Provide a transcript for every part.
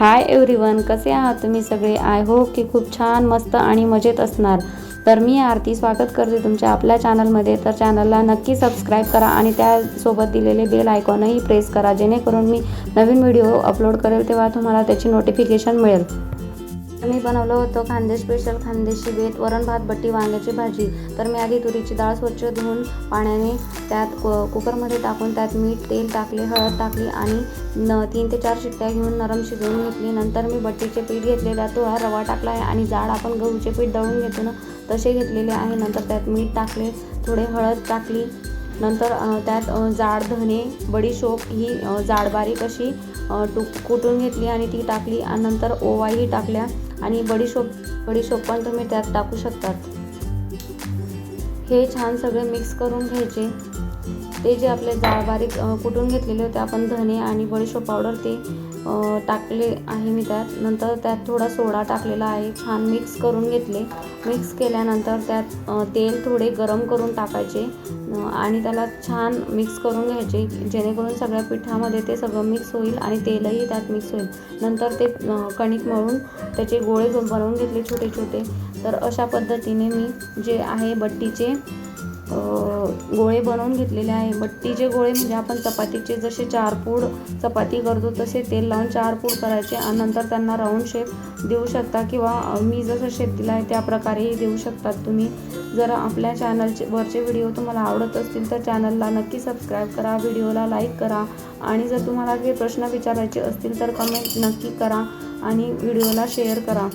Hi everyone कसे आहात तुम्ही सगळे? आय होप की खूप छान मस्त आणि मजेत असणार. तर मी आरती स्वागत करते तुमच्या आपल्या चॅनलमध्ये तर चॅनलला नक्की सबस्क्राईब करा आणि त्यासोबत दिलेले बेल आयकॉनही प्रेस करा जेणेकरून मी नवीन व्हिडिओ अपलोड करेल तेव्हा तुम्हाला त्याची नोटिफिकेशन मिळेल. मी बनवलं होतं खानदेश स्पेशल खानदेशी बेत वरण भात बट्टी वांग्याची भाजी. तर मी आधी तुरीची डाळ स्वच्छ धुवून पाण्याने त्यात कु कुकरमध्ये टाकून त्यात मीठ तेल टाकले हळद टाकली आणि न तीन ते चार शिट्ट्या घेऊन नरम शिजवून घेतली. नंतर मी बट्टीचे पीठ घेतलेला तो हा रवा टाकला आहे आणि जाड आपण गहूचे पीठ दळून घेतो ना तसे घेतलेले आहे. नंतर त्यात मीठ टाकले थोडे हळद टाकली. नंतर त्यात जाड धने बडीशोप ही जाड बारीक अशी टू कुटून घेतली आणि ती टाकली. आणि नंतर ओवाही टाकल्या. आणि बडीशोप बडीशोप पण तुम्ही त्यात टाकू शकतात. हे छान सगळे मिक्स करून घ्यायचे. ते जे आपले जाळ बारीक कुटून घेतलेले होते आपण धने आणि बडीशोप पावडर ते टाकले आहे मी त्यात. नंतर त्यात थोडा सोडा टाकलेला आहे छान मिक्स करून घेतले. मिक्स केल्यानंतर त्यात तेल थोडे गरम करून टाकायचे आणि त्याला छान मिक्स करून घ्यायचे जेणेकरून सगळ्या पिठामध्ये ते सगळं मिक्स होईल आणि तेलही त्यात मिक्स होईल. नंतर ते कणिक मळून त्याचे गोळे बनवून घेतले छोटे छोटे तर अशा पद्धतीने मी जे आहे बट्टीचे गोळे बनवून घेतलेले आहे. बट्टीचे गोळे म्हणजे आपण चपातीचे जसे चार पूड चपाती करतो तसे तेल लावून चार पूड करायचे आणि नंतर त्यांना राऊंड शेप देऊ शकता किंवा मी जसं शेप दिला आहे त्या प्रकारेही देऊ शकतात तुम्ही. जर आपल्या चॅनलचे वरचे व्हिडिओ तुम्हाला आवडत असतील तर चॅनलला नक्की सबस्क्राईब करा व्हिडिओला लाईक करा आणि जर तुम्हाला काही प्रश्न विचारायचे असतील तर कमेंट नक्की करा आणि व्हिडिओला शेअर करा.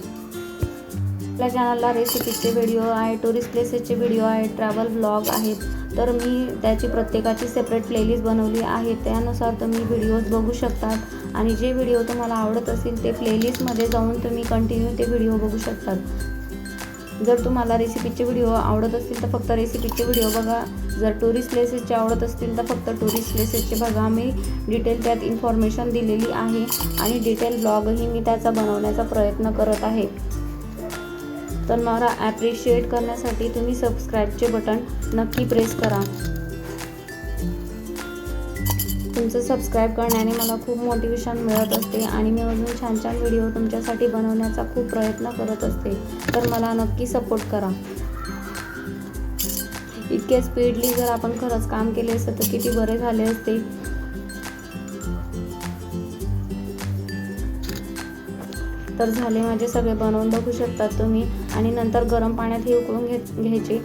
आपल्या चॅनलला रेसिपीचे व्हिडिओ आहे टुरिस्ट प्लेसेसचे व्हिडिओ आहे ट्रॅव्हल ब्लॉग आहेत. तर मी त्याची प्रत्येकाची सेपरेट प्लेलिस्ट बनवली आहे. त्यानुसार तुम्ही व्हिडिओज बघू शकतात. आणि जे व्हिडिओ तुम्हाला आवडत असतील ते प्लेलिस्टमध्ये जाऊन तुम्ही कंटिन्यू ते व्हिडिओ बघू शकतात. जर तुम्हाला रेसिपीचे व्हिडिओ आवडत असतील तर फक्त रेसिपीचे व्हिडिओ बघा. जर टुरिस्ट प्लेसेसचे आवडत असतील तर फक्त टुरिस्ट प्लेसेसचे बघा. मी डिटेल त्यात इन्फॉर्मेशन दिलेली आहे. आणि डिटेल ब्लॉगही मी त्याचा बनवण्याचा प्रयत्न करत आहे. तर मला ॲप्रिशिएट करण्यासाठी तुम्ही सबस्क्राईबचे बटन नक्की प्रेस करा. तुमचं सबस्क्राईब करण्याने मला खूप मोटिवेशन मिळत असते आणि मी अजून छान छान व्हिडिओ तुमच्यासाठी बनवण्याचा खूप प्रयत्न करत असते. तर मला नक्की सपोर्ट करा. इतक्या स्पीडली जर आपण खरंच काम केले असतं तर किती बरे झाले असते. तर झाले माझे सगळे बनवून बघू शकतात तुम्ही. आणि नंतर गरम पाण्यात हे उकळून घे घ्यायचे.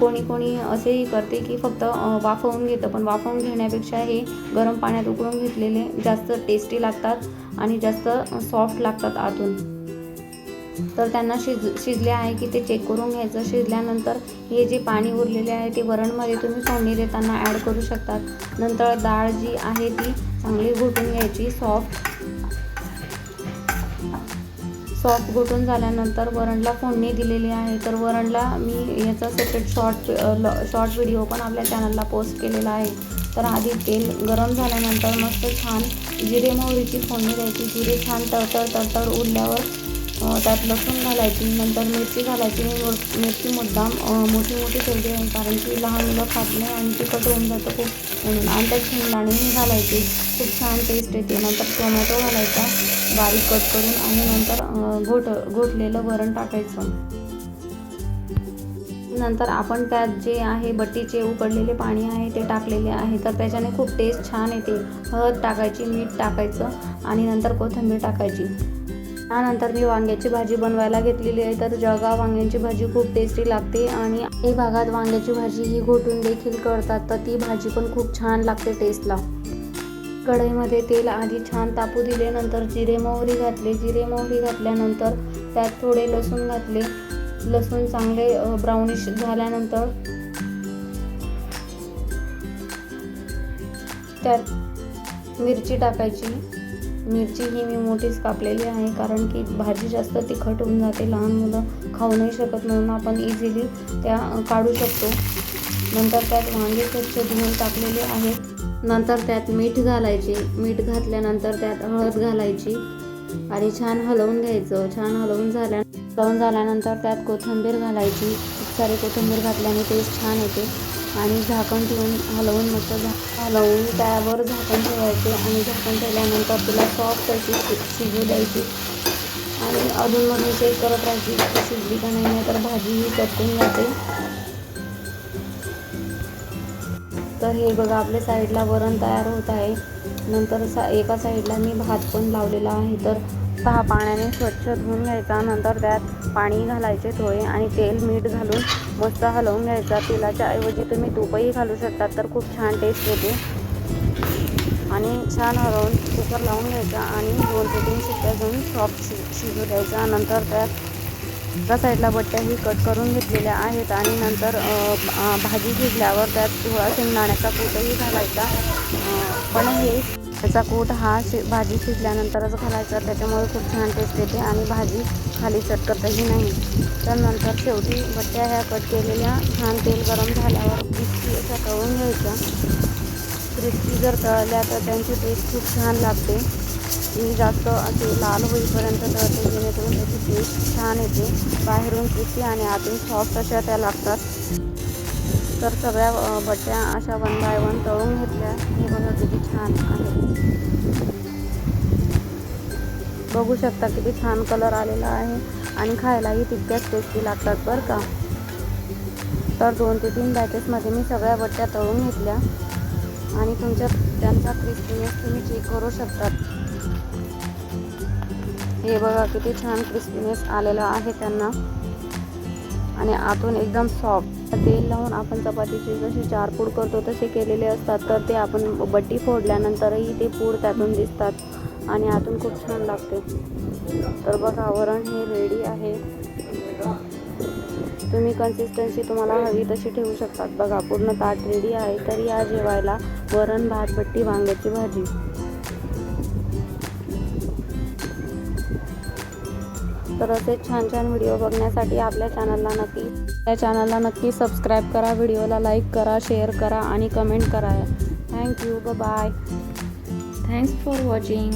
कोणी कोणी असेही करते की फक्त वाफवून घेतं. पण वाफवून घेण्यापेक्षा हे गरम पाण्यात उकळून घेतलेले जास्त टेस्टी लागतात आणि जास्त सॉफ्ट लागतात आतून. तर त्यांना शिज शिजले आहे की ते चेक करून घ्यायचं. शिजल्यानंतर हे जे पाणी उरलेले आहे ते वरणमध्ये तुम्ही फोडणी देताना ॲड करू शकतात. नंतर डाळ जी आहे ती चांगली घोटून घ्यायची सॉफ्ट सॉफ्ट घोटून झाल्यानंतर वरणला फोडणी दिलेली आहे. तर वरणला मी याचा सेपरेट शॉर्ट शॉर्ट व्हिडिओ पण आपल्या चॅनलला पोस्ट केलेला आहे. तर आधी तेल गरम झाल्यानंतर मस्त छान जिरे मोहरीची फोडणी द्यायची. जिरे छान तळतळ तळतळ उरल्यावर त्यात लसूण घालायची नंतर मिरची घालायची. मी मिरची मुद्दाम मोठी मोठी ठेवली आहे कारण की लहान मुलं खात नाही आणि तिखट होऊन जातं खूप. म्हणून आणि त्यात शेंगदाणेही घालायची. खूप छान टेस्ट येते. नंतर टोमॅटो घालायचा. बारीक कट करून आणि नंतर घोट घोटलेलं वरण टाकायचं. नंतर आपण त्यात जे आहे बट्टीचे उकडलेले पाणी आहे ते टाकलेले आहे. तर त्याच्याने खूप टेस्ट छान येते. हळद टाकायची मीठ टाकायचं आणि नंतर कोथिंबीर टाकायची. त्यानंतर मी वांग्याची भाजी बनवायला घेतलेली आहे. तर जळगाव वांग्याची भाजी खूप टेस्टी लागते आणि काही भागात वांग्याची भाजी ही घोटून देखील करतात. तर ती भाजी पण खूप छान लागते टेस्टला कढईमध्ये तेल आधी छान तापू दिले नंतर जिरे मोहरी घातले. जिरे मोहरी घातल्यानंतर त्यात थोडे लसूण घातले. लसूण चांगले ब्राउनिश झाल्यानंतर त्यात मिरची टाकायची. मिरची ही मी मोठीच कापलेली आहे कारण की भाजी जास्त तिखट होऊन जाते. लहान मुलं खाऊ नाही शकत म्हणून आपण इझिली त्या काढू शकतो. नंतर त्यात वांगे स्वच्छ धुवून टाकलेले आहेत. नंतर त्यात मीठ घालायचे. मीठ घातल्यानंतर त्यात हळद घालायची आणि छान हलवून घ्यायचं. छान हलवून झाल्या हलवून झाल्यानंतर त्यात कोथिंबीर घालायची. खूप सारी कोथिंबीर घातल्याने टेस्ट छान येते. आणि झाकण ठेवून हलवून मस्त हलवून त्यावर झाकण ठेवायचे आणि झाकण ठेवल्यानंतर तिला सॉफ्ट अशी शिजू द्यायची. आणि अधूनमधून चेक करत राहायची. शिजली का नाही तर भाजीही चटकून जाते. तर हे बघा आपल्या साईडला वरण तयार होत आहे. नंतर सा एका साईडला मी भात पण लावलेला आहे. तर पहा पाण्याने स्वच्छ धुवून घ्यायचा. नंतर त्यात पाणी घालायचे थोडे आणि तेल मीठ घालून मस्त हलवून घ्यायचा. तेलाच्या ऐवजी तुम्ही तूपही घालू शकतात. तर खूप छान टेस्ट येते. आणि छान हलवून कुकर लावून घ्यायचा आणि दोन ते तीन शिट्ट्या घेऊन सॉफ्ट शि शिजू द्यायचा. नंतर त्यात एका साईडला बट्ट्याही कट करून घेतलेल्या आहेत आणि नंतर भाजी शिजल्यावर त्यात थोडा शेंगदाण्याचा कूटही घालायचा. पण हे त्याचा कूट हा शि भाजी शिजल्यानंतरच घालायचा. त्याच्यामुळे खूप छान टेस्ट येते आणि भाजी खाली चटकतही नाही. तर नंतर शेवटी बट्ट्या ह्या कट केलेल्या छान तेल गरम झाल्यावर क्रिस्पी अशा तळून घ्यायच्या. क्रिस्पी जर तळल्या तर त्यांची टेस्ट खूप छान लागते. मी जास्त असे लाल होईपर्यंत तळते जेणेकरून त्याची टेस्ट छान येते. बाहेरून क्रिस्पी आणि आतून सॉफ्ट अशा त्या लागतात. तर सगळ्या बट्ट्या अशा वन बाय वन तळून घेतल्या. हे बघा किती छान आहे. बघू शकता किती छान कलर आलेला आहे आणि खायलाही तितक्याच टेस्टी लागतात बरं का. तर दोन ते तीन बॅचेसमध्ये मी सगळ्या बट्ट्या तळून घेतल्या. आणि तुमच्या त्यांचा क्रिस्पीनेस तुम्ही चेक करू शकतात. हे बघा किती छान क्रिस्पीनेस आलेला आहे त्यांना. आणि आतून एकदम सॉफ्ट तेल लावून आपण चपातीची जशी चारपूड करतो तसे केलेले असतात तर ते आपण बट्टी फोडल्यानंतरही ते पूड त्यातून दिसतात. आणि आतून खूप छान लागते. तर बघा वरण हे रेडी आहे. तुम्ही कन्सिस्टन्सी तुम्हाला हवी तशी ठेवू शकतात. बघा पूर्ण ताट रेडी आहे. तर या जेवायला वरण भात बट्टी वांग्याची भाजी. तर असे छान छान व्हिडिओ बघण्यासाठी आपल्या चॅनलला नक्की त्या चॅनलला नक्की सबस्क्राईब करा व्हिडिओला लाईक करा शेअर करा आणि कमेंट करा. Thank you bye thanks for watching